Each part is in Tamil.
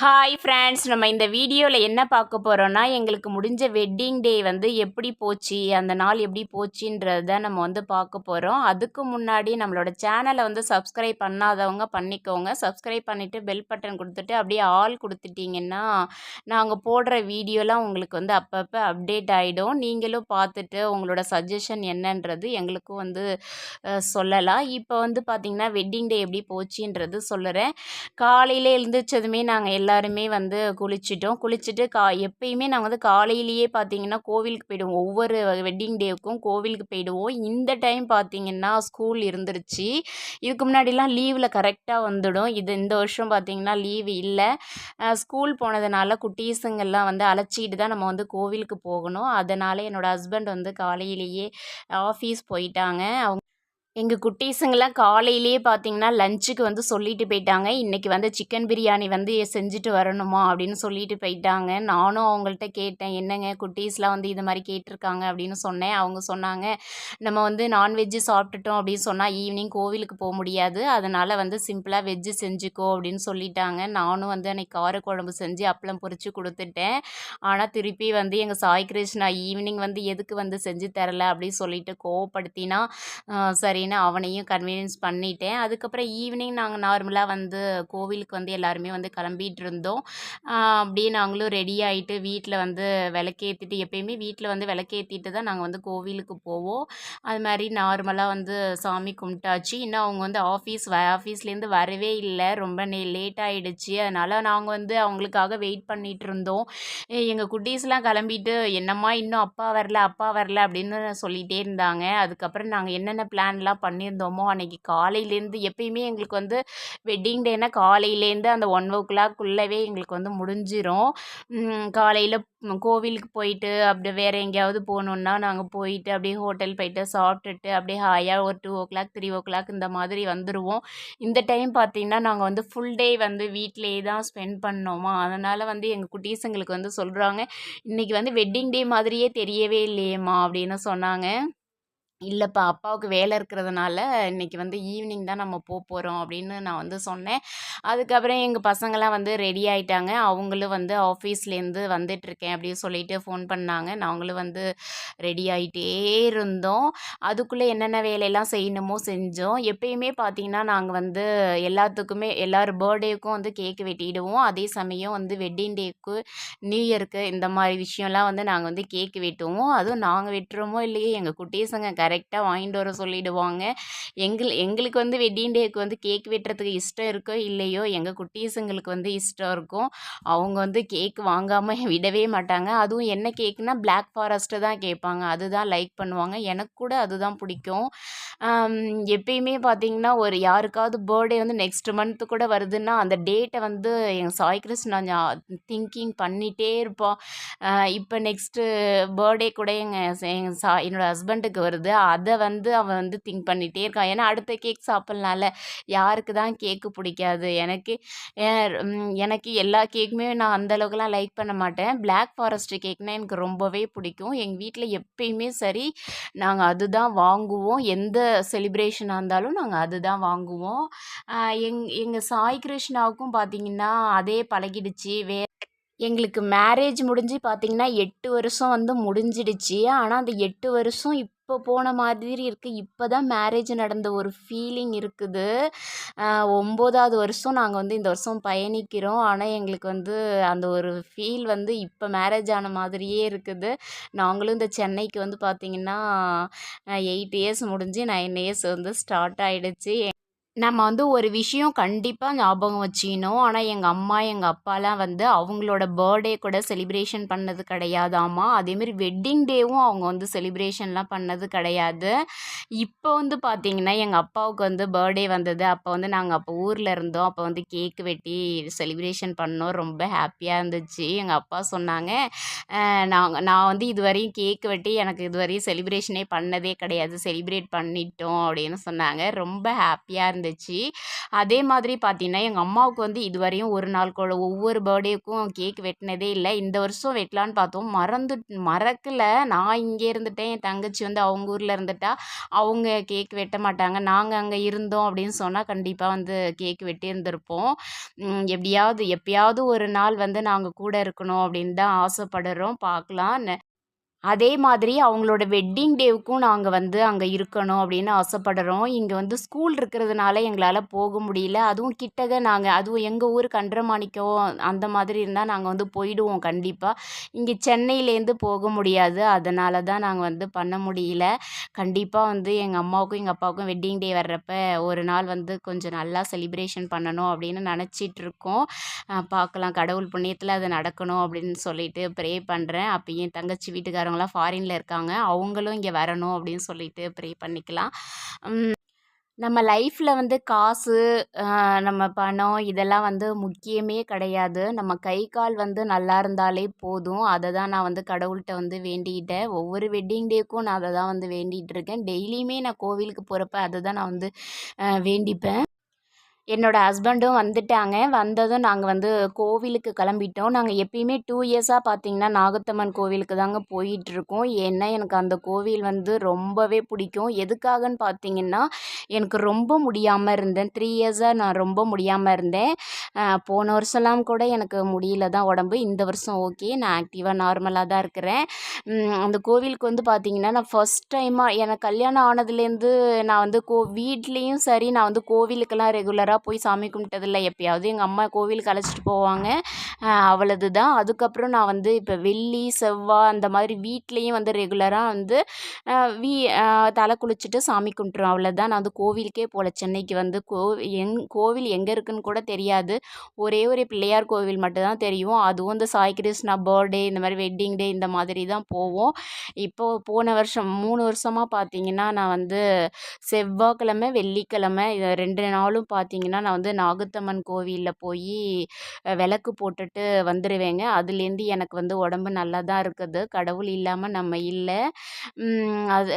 ஹாய் ஃப்ரெண்ட்ஸ் நம்ம இந்த வீடியோவில் என்ன பார்க்க போகிறோன்னா எங்களுக்கு முடிஞ்ச வெட்டிங் டே வந்து எப்படி போச்சு அந்த நாள் எப்படி போச்சுன்றத நம்ம வந்து பார்க்க போகிறோம் அதுக்கு முன்னாடி நம்மளோட சேனலை வந்து சப்ஸ்கிரைப் பண்ணாதவங்க பண்ணிக்கோங்க. சப்ஸ்கிரைப் பண்ணிவிட்டு பெல் பட்டன் கொடுத்துட்டு அப்படியே ஆல் கொடுத்துட்டிங்கன்னா நாங்கள் போடுற வீடியோலாம் உங்களுக்கு வந்து அப்பப்போ அப்டேட் ஆகிடும் நீங்களும் பார்த்துட்டு உங்களோட சஜஷன் என்னன்றது எங்களுக்கும் வந்து சொல்லலாம். இப்போ வந்து பார்த்திங்கன்னா வெட்டிங் டே எப்படி போச்சுன்றது சொல்லுறேன். காலையில் எழுந்திரிச்சதுமே நாங்கள் எல்லாருமே வந்து குளிச்சிட்டோம். குளிச்சுட்டு கா எப்பயுமே நாங்கள் வந்து காலையிலேயே பார்த்தீங்கன்னா கோவிலுக்கு போயிடுவோம். ஒவ்வொரு வெட்டிங் டேவுக்கும் கோவிலுக்கு போயிடுவோம். இந்த டைம் பார்த்தீங்கன்னா ஸ்கூல் இருந்துருச்சு. இதுக்கு முன்னாடிலாம் லீவில் கரெக்டாக வந்துடும். இது இந்த வருஷம் பார்த்தீங்கன்னா லீவு இல்லை. ஸ்கூல் போனதுனால குட்டீஸுங்கெல்லாம் வந்து அழைச்சிட்டு தான் நம்ம வந்து கோவிலுக்கு போகணும். அதனால் என்னோடய ஹஸ்பண்ட் வந்து காலையிலேயே ஆஃபீஸ் போயிட்டாங்க. அவங்க எங்கள் குட்டீஸுங்களாம் காலையிலேயே பார்த்தீங்கன்னா லஞ்சுக்கு வந்து சொல்லிட்டு போயிட்டாங்க. இன்றைக்கி வந்து சிக்கன் பிரியாணி வந்து செஞ்சுட்டு வரணுமா அப்படின்னு சொல்லிட்டு போயிட்டாங்க. நானும் அவங்கள்ட்ட கேட்டேன் என்னங்க குட்டீஸ்லாம் வந்து இது மாதிரி கேட்டிருக்காங்க அப்படின்னு சொன்னேன். அவங்க சொன்னாங்க நம்ம வந்து நான்வெஜ்ஜு சாப்பிட்டுட்டோம் அப்படின்னு சொன்னால் ஈவினிங் கோவிலுக்கு போக முடியாது. அதனால் வந்து சிம்பிளாக வெஜ்ஜு செஞ்சுக்கோ அப்படின்னு சொல்லிட்டாங்க. நானும் வந்து அன்றைக்கி காரக்குழம்பு செஞ்சு அப்பளம் பொறிச்சு கொடுத்துட்டேன். ஆனால் திருப்பி வந்து எங்கள் சாய் கிருஷ்ணா ஈவினிங் வந்து எதுக்கு வந்து செஞ்சு தரல அப்படின்னு சொல்லிட்டு கோவப்படுத்தினா சரி சரின்னு அவனையும் கன்வீனியன்ஸ் பண்ணிட்டேன். அதுக்கப்புறம் ஈவினிங் நாங்கள் நார்மலாக வந்து கோவிலுக்கு வந்து எல்லாருமே வந்து கிளம்பிட்டு இருந்தோம். அப்படியே நாங்களும் ரெடி ஆகிட்டு வீட்டில் வந்து விளக்கேற்றிட்டு எப்பயுமே வீட்டில் வந்து விளக்கேற்றிட்டு தான் நாங்கள் வந்து கோவிலுக்கு போவோம். அது மாதிரி நார்மலாக வந்து சாமி கும்பிட்டாச்சு. இன்னும் அவங்க வந்து ஆஃபீஸ் வ ஆஃபீஸ்லேருந்து வரவே இல்லை. ரொம்ப நே லேட் ஆகிடுச்சு அதனால் நாங்கள் வந்து அவங்களுக்காக வெயிட் பண்ணிகிட்டு இருந்தோம். எங்கள் குட்டீஸ்லாம் கிளம்பிட்டு என்னம்மா இன்னும் அப்பா வரல அப்பா வரல அப்படின்னு சொல்லிகிட்டே இருந்தாங்க. அதுக்கப்புறம் நாங்கள் என்னென்ன பிளான்லாம் பண்ணியிருந்தோமோ அன்றைக்கி காலையிலேருந்து எப்பயுமே எங்களுக்கு வந்து வெட்டிங் டேனா காலையிலேருந்து அந்த ஒன் ஓ கிளாக்குள்ளவே எங்களுக்கு வந்து முடிஞ்சிரும். காலையில் கோவிலுக்கு போயிட்டு அப்படி வேறு எங்கேயாவது போகணுன்னா நாங்கள் போயிட்டு அப்படியே ஹோட்டல் போயிட்டு சாப்பிட்டுட்டு அப்படியே ஹாயாக ஒரு two o'clock three o'clock இந்த மாதிரி வந்துடுவோம் இந்த டைம் பார்த்திங்கன்னா நாங்கள் வந்து ஃபுல் டே வந்து வீட்டிலேயே தான் ஸ்பெண்ட் பண்ணோமா? அதனால் வந்து எங்கள் குட்டீஸுங்களுக்கு வந்து சொல்கிறாங்க இன்றைக்கி வந்து வெட்டிங் டே மாதிரியே தெரியவே இல்லையேம்மா அப்படின்னு சொன்னாங்க. இல்லைப்பா அப்பாவுக்கு வேலை இருக்கிறதுனால இன்றைக்கி வந்து ஈவினிங் தான் நம்ம போக போகிறோம் அப்படின்னு நான் வந்து சொன்னேன். அதுக்கப்புறம் எங்கள் பசங்களாம் வந்து ரெடி ஆகிட்டாங்க அவங்களும் வந்து ஆஃபீஸ்லேருந்து வந்துட்டுருக்கேன் அப்படின்னு சொல்லிட்டு ஃபோன் பண்ணாங்க. நாங்களும் வந்து ரெடி ஆகிட்டே இருந்தோம். அதுக்குள்ளே என்னென்ன வேலையெல்லாம் செய்யணுமோ செஞ்சோம். எப்பயுமே பார்த்திங்கன்னா நாங்கள் வந்து எல்லாத்துக்குமே எல்லார் பர்த்டேக்கும் வந்து கேக் வெட்டிடுவோம். அதே சமயம் வந்து வெட்டிங் டேக்கு நியூ இயருக்கு இந்த மாதிரி விஷயம்லாம் வந்து நாங்கள் வந்து கேக் வெட்டுவோம். அதுவும் நாங்கள் வெட்டுறோமோ இல்லையோ எங்கள் குட்டீஸுங்க கரெக்டாக வாங்கிட்டு வர சொல்லிடுவாங்க. எங்கள் எங்களுக்கு வந்து வெட்டிங் டேக்கு வந்து கேக் வெட்டுறதுக்கு இஷ்டம் இருக்கோ இல்லையோ எங்கள் குட்டீஸுங்களுக்கு வந்து இஷ்டம் இருக்கும். அவங்க வந்து கேக் வாங்காமல் விடவே மாட்டாங்க. அதுவும் என்ன கேக்குனா பிளாக் ஃபாரஸ்ட்டு தான் கேட்பாங்க. அதுதான் லைக் பண்ணுவாங்க. எனக்கு கூட அதுதான் பிடிக்கும். எப்பயுமே பார்த்தீங்கன்னா ஒரு யாருக்காவது பர்த்டே வந்து நெக்ஸ்ட் மந்த்து கூட வருதுன்னா அந்த டேட்டை வந்து எங்கள் சாய் கிருஷ்ணா திங்கிங் பண்ணிகிட்டே இருப்போம் இப்போ நெக்ஸ்ட்டு பர்த்டே கூட எங்கள் எங்கள் சா என்னோடய ஹஸ்பண்டுக்கு வருது. அதை வந்து அவன் வந்து திங்க் பண்ணிகிட்டே இருக்கான் ஏன்னா அடுத்த கேக் சாப்பிட்லாம்ல. யாருக்கு தான் கேக்கு பிடிக்காது. எனக்கு எனக்கு எல்லா கேக்குமே நான் அந்தளவுக்குலாம் லைக் பண்ண மாட்டேன். பிளாக் ஃபாரஸ்ட் கேக்னால் எனக்கு ரொம்பவே பிடிக்கும். எங்கள் வீட்டில் எப்பயுமே சரி நாங்கள் அதுதான் வாங்குவோம். எந்த செலிப்ரேஷனாக இருந்தாலும் நாங்கள் அதுதான் வாங்குவோம். எங் எங்கள் சாய் கிருஷ்ணாவுக்கும் பார்த்தீங்கன்னா அதே பழகிடுச்சு. வே எங்களுக்கு மேரேஜ் முடிஞ்சு பார்த்தீங்கன்னா எட்டு வருஷம் வந்து முடிஞ்சிடுச்சு. ஆனால் அந்த எட்டு வருஷம் இப்போ இப்போ போன மாதிரி இருக்குது இப்போ தான் மேரேஜ் நடந்த ஒரு ஃபீலிங் இருக்குது. ஒம்போதாவது வருஷம் நாங்கள் வந்து இந்த வருஷம் பயணிக்கிறோம். ஆனால் எங்களுக்கு வந்து அந்த ஒரு ஃபீல் வந்து இப்போ மேரேஜ் ஆன மாதிரியே இருக்குது. நாங்களும் இந்த சென்னைக்கு வந்து பார்த்திங்கன்னா எயிட் இயர்ஸ் முடிஞ்சு நைன் இயர்ஸ் வந்து ஸ்டார்ட் ஆகிடுச்சு நம்ம வந்து ஒரு விஷயம் கண்டிப்பாக ஞாபகம் வச்சுக்கணும். ஆனால் எங்கள் அம்மா எங்கள் அப்பாலாம் வந்து அவங்களோட பர்த்டே கூட செலிப்ரேஷன் பண்ணது கிடையாதாம்மா. அதேமாரி வெட்டிங் டேவும் அவங்க வந்து செலிப்ரேஷன்லாம் பண்ணது கிடையாது. இப்போ வந்து பார்த்திங்கன்னா எங்கள் அப்பாவுக்கு வந்து பர்த்டே வந்தது. அப்போ வந்து நாங்கள் அப்போ ஊரில் இருந்தோம். அப்போ வந்து கேக் வெட்டி செலிப்ரேஷன் பண்ணோம். ரொம்ப ஹாப்பியாக இருந்துச்சு. எங்கள் அப்பா சொன்னாங்க நாங்கள் நான் வந்து இதுவரையும் கேக் வெட்டி எனக்கு இதுவரையும் செலிப்ரேஷனே பண்ணதே கிடையாது. செலிப்ரேட் பண்ணிட்டோம் அப்படின்னு சொன்னாங்க. ரொம்ப ஹாப்பியாக இருந்துச்சு இருந்துச்சு. அதே மாதிரி பார்த்தீங்கன்னா எங்கள் அம்மாவுக்கு வந்து இதுவரையும் ஒரு நாள் கூட ஒவ்வொரு பர்த்டேக்கும் கேக் வெட்டினதே இல்லை. இந்த வருஷம் வெட்டலான்னு பார்த்தோம். மறந்து மறக்கல. நான் இங்கே இருந்துட்டேன். என் தங்கச்சி வந்து அவங்க ஊரில் இருந்துட்டா. அவங்க கேக் வெட்ட மாட்டாங்க. நாங்கள் அங்கே இருந்தோம் அப்படின்னு சொன்னால் கண்டிப்பாக வந்து கேக் வெட்டியிருந்திருப்போம் எப்படியாவது எப்பயாவது ஒரு நாள் வந்து நாங்கள் கூட இருக்கணும் அப்படின்னு தான் ஆசைப்படுறோம். பார்க்கலாம் நெ- அதே மாதிரி அவங்களோட வெட்டிங் டேவுக்கும் நாங்கள் வந்து அங்கே இருக்கணும் அப்படின்னு ஆசைப்படுறோம். இங்கே வந்து ஸ்கூல் இருக்கிறதுனால எங்களால் போக முடியல. அதுவும் கிட்டக நாங்கள் அதுவும் எங்கள் ஊர் கன்றமாணிக்கம் அந்த மாதிரி இருந்தால் நாங்கள் வந்து போயிடுவோம் கண்டிப்பாக இங்கே சென்னையிலேருந்து போக முடியாது. அதனால தான் நாங்கள் வந்து பண்ண முடியல. கண்டிப்பாக வந்து எங்கள் அம்மாவுக்கும் எங்கள் அப்பாவுக்கும் வெட்டிங் டே வர்றப்ப ஒரு நாள் வந்து கொஞ்சம் நல்லா செலிப்ரேஷன் பண்ணணும் அப்படின்னு நினச்சிட்ருக்கோம். பார்க்கலாம். கடவுள் புண்ணியத்தில் அது நடக்கணும் அப்படின்னு சொல்லிட்டு ப்ரே பண்ணுறேன் அப்போ என் தங்கச்சி இருக்கிறவங்களாம் ஃபாரினில் இருக்காங்க. அவங்களும் இங்கே வரணும் அப்படின்னு சொல்லிட்டு ப்ரே பண்ணிக்கலாம். நம்ம லைஃப்பில் வந்து காசு நம்ம பணம் இதெல்லாம் வந்து முக்கியமே கிடையாது. நம்ம கை கால் வந்து நல்லா இருந்தாலே போதும். அதை தான் நான் வந்து கடவுள்கிட்ட வந்து வேண்டிக்கிட்டேன். ஒவ்வொரு வெட்டிங் டேக்கும் நான் அதை தான் வந்து வேண்டிகிட்டு இருக்கேன். டெய்லியுமே நான் கோவிலுக்கு போகிறப்ப அதை தான் நான் வந்து வேண்டிப்பேன். என்னோடய ஹஸ்பண்டும் வந்துட்டாங்க. வந்ததும் நாங்கள் வந்து கோவிலுக்கு கிளம்பிட்டோம். நாங்கள் எப்பயுமே டூ இயர்ஸாக பார்த்தீங்கன்னா நாகத்தம்மன் கோவிலுக்கு தாங்க போயிட்டுருக்கோம். ஏன்னா எனக்கு அந்த கோவில் வந்து ரொம்பவே பிடிக்கும். எதுக்காகன்னு பார்த்தீங்கன்னா எனக்கு ரொம்ப முடியாமல் இருந்தேன். த்ரீ இயர்ஸாக நான் ரொம்ப முடியாமல் இருந்தேன். போன வருஷம்லாம் கூட எனக்கு முடியல தான் உடம்பு. இந்த வருஷம் ஓகே. நான் ஆக்டிவாக நார்மலாக தான் இருக்கிறேன். அந்த கோவிலுக்கு வந்து பார்த்திங்கன்னா நான் ஃபஸ்ட் டைமாக எனக்கு கல்யாணம் ஆனதுலேருந்து நான் வந்து கோ வீட்லேயும் சரி நான் வந்து கோவிலுக்கெல்லாம் ரெகுலராக போய் சாமி கும்பிட்டதில்ல எப்பயாவது எங்கள் அம்மா கோவிலுக்கு அழைச்சிட்டு போவாங்க. அவ்வளவு தான் அதுக்கப்புறம் நான் வந்து இப்போ வெள்ளி செவ்வாய் அந்த மாதிரி வீட்லேயும் வந்து ரெகுலராக வந்து வீ தலை குளிச்சுட்டு சாமி கும்பிட்ருவேன் அவ்வளோதான் நான் வந்து கோவிலுக்கே போகல சென்னைக்கு வந்து கோ எங் கோவில் எங்கே இருக்குன்னு கூட தெரியாது. ஒரே ஒரு பிள்ளையார் கோவில் மட்டும்தான் தெரியும். அதுவும் இந்த சாய் கிருஷ்ணா பர்த்டே இந்த மாதிரி வெட்டிங் டே இந்த மாதிரி தான் போவோம். இப்போது போன வருஷம் மூணு வருஷமாக பார்த்தீங்கன்னா நான் வந்து செவ்வாய்க்கிழமை வெள்ளிக்கிழமை இது ரெண்டு நாளும் பார்த்தீங்கன்னா நான் வந்து நாகத்தம்மன் கோவிலில் போய் விளக்கு போட்டுட்டு வந்துடுவேங்க அதுலேருந்து எனக்கு வந்து உடம்பு நல்லா தான் இருக்குது. கடவுள் இல்லாமல் நம்ம இல்லை. அது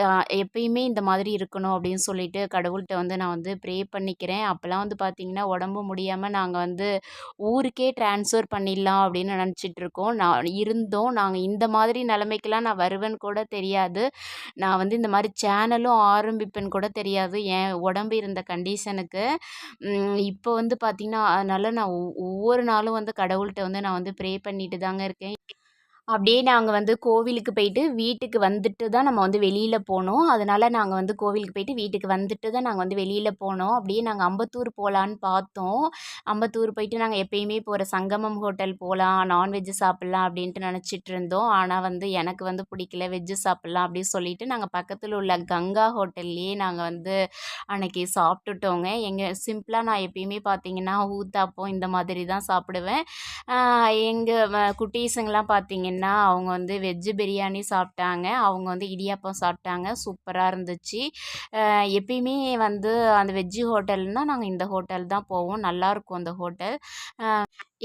எப்பயுமே இந்த மாதிரி இருக்கணும் அப்படின்னு சொல்லிட்டு கடவுள்கிட்ட வந்து நான் வந்து ப்ரே பண்ணிக்கிறேன். அப்போல்லாம் வந்து பார்த்திங்கன்னா உடம்பு முடியாமல் நாங்கள் வந்து ஊருக்கே ட்ரான்ஸ்ஃபர் பண்ணிடலாம் அப்படின்னு நினச்சிட்ருக்கோம். நான் இருந்தோம். நாங்கள் இந்த மாதிரி நிலைமைக்கெல்லாம் நான் வருவேன்னு கூட தெரியாது. நான் வந்து இந்த மாதிரி சேனலும் ஆரம்பிப்பேன்னு கூட தெரியாது. என் உடம்பு இருந்த கண்டிஷனுக்கு இப்போ வந்து பார்த்திங்கன்னா அதனால் நான் ஒவ்வொரு நாளும் வந்து கடவுள்கிட்ட வந்து நான் வந்து ப்ரே பண்ணிட்டு தாங்க இருக்கேன். அப்படியே நாங்கள் வந்து கோவிலுக்கு போயிட்டு வீட்டுக்கு வந்துட்டு தான் நம்ம வந்து வெளியில் போனோம். அதனால் நாங்கள் வந்து கோவிலுக்கு போயிட்டு வீட்டுக்கு வந்துட்டு தான் நாங்கள் வந்து வெளியில் போனோம். அப்படியே நாங்கள் அம்பத்தூர் போகலான்னு பார்த்தோம். அம்பத்தூர் போயிட்டு நாங்கள் எப்பயுமே போகிற சங்கமம் ஹோட்டல் போகலாம் நான்வெஜ்ஜு சாப்பிட்லாம் அப்படின்ட்டு நினச்சிட்டு இருந்தோம். ஆனால் வந்து எனக்கு வந்து பிடிக்கல வெஜ்ஜு சாப்பிட்லாம் அப்படின்னு சொல்லிட்டு நாங்கள் பக்கத்தில் உள்ள கங்கா ஹோட்டல்லையே நாங்கள் வந்து அன்னைக்கு சாப்பிட்டுட்டோங்க. எங்கள் சிம்பிளாக நான் எப்பயுமே பார்த்தீங்கன்னா ஊத்தாப்பம் இந்த மாதிரி தான் சாப்பிடுவேன். எங்கள் குட்டீஸுங்கெலாம் பார்த்தீங்கன்னா அவங்க வந்து வெஜ்ஜு பிரியாணி சாப்பிட்டாங்க. அவங்க வந்து இடியாப்பம் சாப்பிட்டாங்க. சூப்பராக இருந்துச்சு. எப்பயுமே வந்து அந்த வெஜ்ஜு ஹோட்டல்னால் நாங்கள் இந்த ஹோட்டல் தான் போவோம். நல்லாயிருக்கும் அந்த ஹோட்டல்.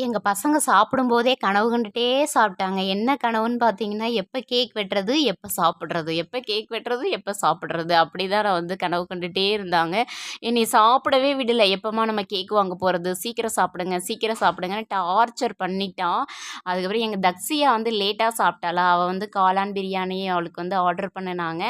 எங்கள் பசங்க சாப்பிடும்போதே கனவு கண்டுட்டே சாப்பிட்டாங்க. என்ன கனவுன்னு பார்த்தீங்கன்னா எப்போ கேக் வெட்டுறது எப்போ சாப்பிட்றது எப்போ கேக் வெட்டுறது எப்போ சாப்பிட்றது? அப்படி தான் நான் வந்து கனவு கண்டுட்டே இருந்தாங்க. என்னை சாப்பிடவே விடலை. எப்போம்மா நம்ம கேக் வாங்க போகிறது சீக்கிரம் சாப்பிடுங்க சீக்கிரம் சாப்பிடுங்கன்னு டார்ச்சர் பண்ணிட்டான். அதுக்கப்புறம் எங்கள் தக்ஸியா வந்து லேட்டாக சாப்பிட்டாளா? அவள் வந்து காளான் பிரியாணி அவளுக்கு வந்து ஆர்டர் பண்ணினாங்க.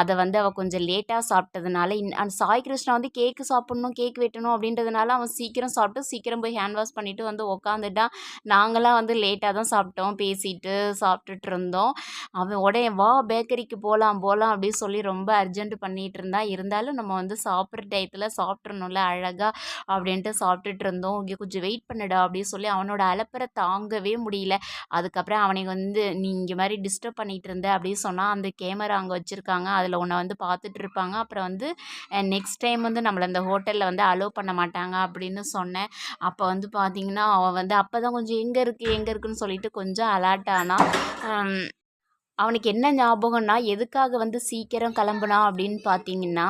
அதை வந்து அவள் கொஞ்சம் லேட்டாக சாப்பிட்டதுனால இன் அந்த சாய் கிருஷ்ணா வந்து கேக்கு சாப்பிட்ணும் கேக் வெட்டணும் அப்படின்றதுனால அவன் சீக்கிரம் சாப்பிட்டு சீக்கிரம் போய் ஹேண்ட் வாஷ் பண்ணிவிட்டு வந்து உட்காந்துட்டா நாங்களாம் வந்து லேட்டாக தான் சாப்பிட்டோம். பேசிட்டு சாப்பிட்டுட்டு இருந்தோம் அவன் உடனே வா பேக்கரிக்கு போகலாம் போகலாம் அப்படின்னு சொல்லி ரொம்ப அர்ஜென்ட் பண்ணிகிட்டு இருந்தான் இருந்தாலும் நம்ம வந்து சாப்பிட்ற டயத்தில் சாப்பிட்றணும்ல அழகாக அப்படின்ட்டு சாப்பிட்டுட்டு இருந்தோம் இங்கே கொஞ்சம் வெயிட் பண்ணுடா அப்படின்னு சொல்லி அவனோட அலப்பறை தாங்கவே முடியல. அதுக்கப்புறம் அவனை வந்து நீ இங்கே மாதிரி டிஸ்டர்ப் பண்ணிகிட்டு இருந்த அப்படின்னு சொன்னால் அந்த கேமரா அங்கே வச்சுருக்காங்க. அதில் உன்னை வந்து பார்த்துட்டு இருப்பாங்க அப்புறம் வந்து நெக்ஸ்ட் டைம் வந்து நம்மளை அந்த ஹோட்டலில் வந்து அலோவ் பண்ண மாட்டாங்க அப்படின்னு சொன்னேன். அப்போ வந்து பார்த்தீங்கன்னா அவன் வந்து அப்போ தான் கொஞ்சம் எங்கே இருக்குது எங்கே இருக்குன்னு சொல்லிட்டு கொஞ்சம் அலர்ட் ஆனான் அவனுக்கு என்ன ஞாபகம்னா எதுக்காக வந்து சீக்கிரம் கிளம்புனா? அப்படின்னு பார்த்தீங்கன்னா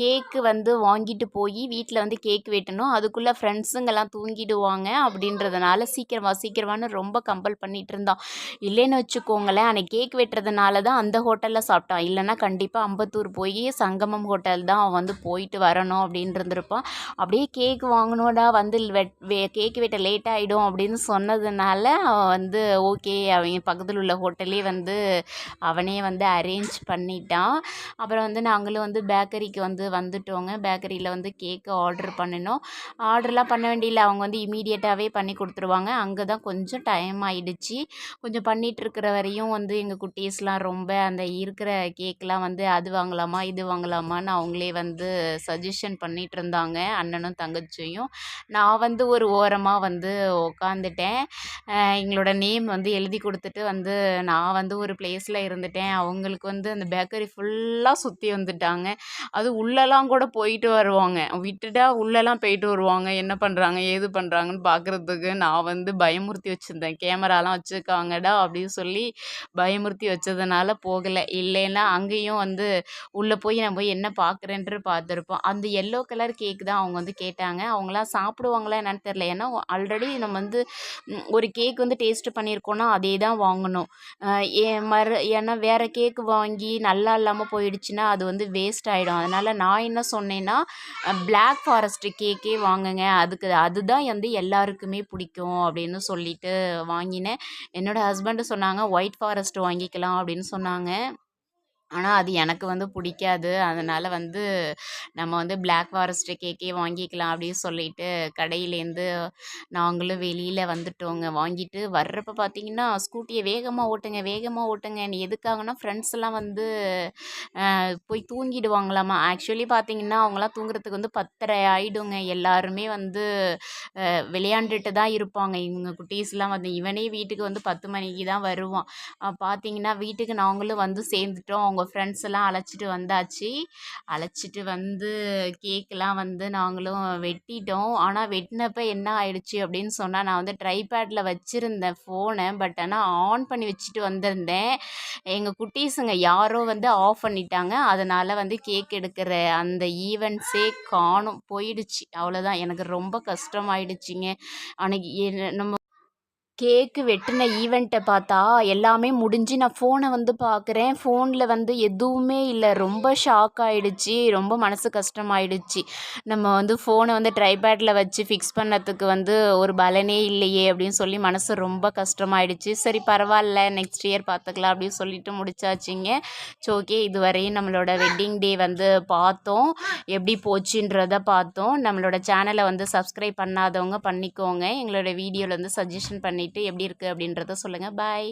கேக்கு வந்து வாங்கிட்டு போய் வீட்டில் வந்து கேக் வெட்டணும். அதுக்குள்ளே ஃப்ரெண்ட்ஸுங்கெல்லாம் தூங்கிடுவாங்க அப்படின்றதுனால சீக்கிரமா சீக்கிரமானு ரொம்ப கம்பல் பண்ணிகிட்டு இருந்தான். இல்லைன்னு வச்சுக்கோங்களேன் அன்னைக்கு கேக் வெட்டுறதுனால தான் அந்த ஹோட்டலில் சாப்பிட்டான். இல்லைன்னா கண்டிப்பாக அம்பத்தூர் போய் சங்கமம் ஹோட்டல் தான் அவன் வந்து போயிட்டு வரணும் அப்படின்னு இருந்திருப்பான். அப்படியே கேக் வாங்கணும்டா வந்து வெட் வே கேக் வெட்ட லேட் ஆகிடும் அப்படின்னு சொன்னதுனால அவன் வந்து ஓகே அவங்க பக்கத்தில் உள்ள ஹோட்டலே வந்து அவனே வந்து அரேஞ்ச் பண்ணிட்டான். அப்புறம் வந்து நாங்களும் வந்து பேக்கரிக்கு வந்து வந்துட்டோங்க. பேக்கரியில் வந்து கேக்கு ஆர்டர் பண்ணினோம். ஆர்டர்லாம் பண்ண வேண்டியதில்லை அவங்க வந்து இமீடியட்டாகவே பண்ணி கொடுத்துருவாங்க. அங்கே தான் கொஞ்சம் டைம் ஆகிடுச்சி கொஞ்சம் பண்ணிகிட்டு இருக்கிற வரையும் வந்து எங்கள் குட்டீஸ்லாம் ரொம்ப அந்த இருக்கிற கேக்கெலாம் வந்து அது வாங்கலாமா இது வாங்கலாமான்னு அவங்களே வந்து சஜஷன் பண்ணிகிட்டு இருந்தாங்க. அண்ணனும் தங்கச்சியும். நான் வந்து ஒரு ஓரமாக வந்து உக்காந்துட்டேன். எங்களோட நேம் வந்து எழுதி கொடுத்துட்டு வந்து நான் வந்து ஒரு பிளேஸ் பிளேஸில் இருந்துட்டேன். அவங்களுக்கு வந்து அந்த பேக்கரி ஃபுல்லாக சுற்றி வந்துட்டாங்க. அது உள்ளெல்லாம் கூட போயிட்டு வருவாங்க. விட்டுட்டா உள்ளெல்லாம் போயிட்டு வருவாங்க. என்ன பண்ணுறாங்க ஏது பண்ணுறாங்கன்னு பார்க்குறதுக்கு நான் வந்து பயமுறுத்தி வச்சுருந்தேன். கேமராலாம் வச்சுருக்காங்கடா அப்படின்னு சொல்லி பயமுறுத்தி வச்சதுனால போகலை. இல்லைன்னா அங்கேயும் வந்து உள்ளே போய் நான் போய் என்ன பார்க்குறேன்ட்டு பார்த்துருப்போம். அந்த எல்லோ கலர் கேக் தான் அவங்க வந்து கேட்டாங்க. அவங்களாம் சாப்பிடுவாங்களா என்னன்னு தெரில ஏன்னா ஆல்ரெடி நம்ம வந்து ஒரு கேக் வந்து டேஸ்ட்டு பண்ணியிருக்கோன்னா அதே தான் வாங்கணும் ஏ மறு ஏன்னா வேறு கேக்கு வாங்கி நல்லா இல்லாமல் போயிடுச்சுன்னா அது வந்து வேஸ்ட் ஆகிடும் அதனால் நான் என்ன சொன்னேன்னா பிளாக் ஃபாரஸ்ட்டு கேக்கே வாங்குங்க. அதுக்கு அதுதான் வந்து எல்லாருக்குமே பிடிக்கும் அப்படின்னு சொல்லிட்டு வாங்கினேன். என்னோடய ஹஸ்பண்டு சொன்னாங்க ஒயிட் ஃபாரஸ்ட் வாங்கிக்கலாம் அப்படின்னு சொன்னாங்க. ஆனால் அது எனக்கு வந்து பிடிக்காது. அதனால் வந்து நம்ம வந்து பிளாக் ஃபாரஸ்ட்டு கேக்கே வாங்கிக்கலாம் அப்படின்னு சொல்லிட்டு கடையிலேருந்து நாங்களும் வெளியில் வந்துட்டோங்க. வாங்கிட்டு வர்றப்போ பார்த்தீங்கன்னா ஸ்கூட்டியை வேகமாக ஓட்டுங்க வேகமாக ஓட்டுங்க. நீ எதுக்காகனா ஃப்ரெண்ட்ஸ் எல்லாம் வந்து போய் தூங்கிடுவாங்களாமா. ஆக்சுவலி பார்த்தீங்கன்னா அவங்களாம் தூங்குறதுக்கு வந்து பத்தரை ஆகிடுங்க எல்லாருமே வந்து விளையாண்டுட்டு தான் இருப்பாங்க. இவங்க குட்டீஸ்லாம் வந்து இவனே வீட்டுக்கு வந்து பத்து மணிக்கு தான் வருவான். பார்த்தீங்கன்னா வீட்டுக்கு நாங்களும் வந்து சேர்ந்துட்டோம். அவங்க அவங்க ஃப்ரெண்ட்ஸ் எல்லாம் அழைச்சிட்டு வந்தாச்சு. அழைச்சிட்டு வந்து கேக்கெலாம் வந்து நாங்களும் வெட்டிட்டோம். ஆனால் வெட்டினப்ப என்ன ஆயிடுச்சு அப்படின்னு சொன்னால் நான் வந்து ட்ரைபேடில் வச்சுருந்தேன் ஃபோனை பட் ஆனால் ஆன் பண்ணி வச்சுட்டு வந்திருந்தேன். எங்கள் குட்டீஸுங்க யாரோ வந்து ஆஃப் பண்ணிட்டாங்க. அதனால் வந்து கேக் எடுக்கிற அந்த ஈவெண்ட்ஸே காணும். போயிடுச்சு. அவ்வளோதான் எனக்கு ரொம்ப கஷ்டமாயிடுச்சிங்க. அன்னைக்கு நம்ம கேக்கு வெட்டின ஈவெண்ட்டை பார்த்தா எல்லாமே முடிஞ்சு நான் ஃபோனை வந்து பார்க்குறேன். ஃபோனில் வந்து எதுவுமே இல்லை. ரொம்ப ஷாக் ஆகிடுச்சி ரொம்ப மனசு கஷ்டமாயிடுச்சு. நம்ம வந்து ஃபோனை வந்து ட்ரைபேடில் வச்சு ஃபிக்ஸ் பண்ணதுக்கு வந்து ஒரு பலனே இல்லையே அப்படின்னு சொல்லி மனசு ரொம்ப கஷ்டமாயிடுச்சு. சரி பரவாயில்ல. நெக்ஸ்ட் இயர் பார்த்துக்கலாம் அப்படின்னு சொல்லிட்டு முடிச்சாச்சுங்க. ஸோ ஓகே இதுவரையும் நம்மளோட வெட்டிங் டே வந்து பார்த்தோம். எப்படி போச்சுன்றத பார்த்தோம். நம்மளோட சேனலை வந்து சப்ஸ்கிரைப் பண்ணாதவங்க பண்ணிக்கோங்க. எங்களோட வீடியோவில் வந்து சஜஷன் பண்ணி பண்ணிவிட்டு எப்படி இருக்குது அப்படின்றத சொல்லுங்கள் பாய்